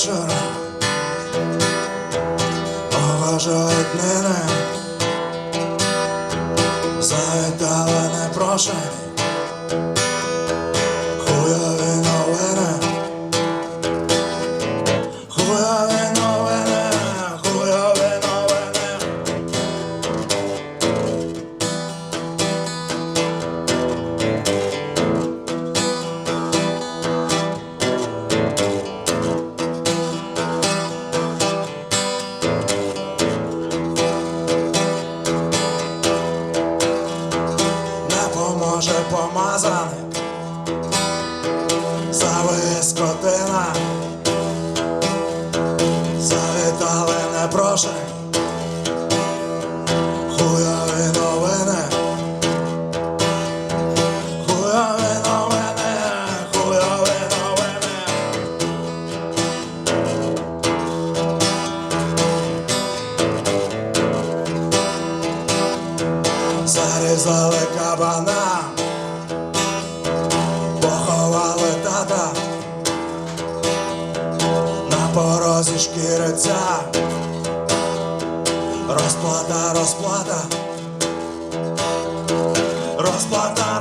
вечора поважають мене, завітала непрошені. Поможе помазаник, Завиє скотина Завітали непрошені Зарізали кабана Поховали тата На порозі шкіриця Розплата, розплата Розплата,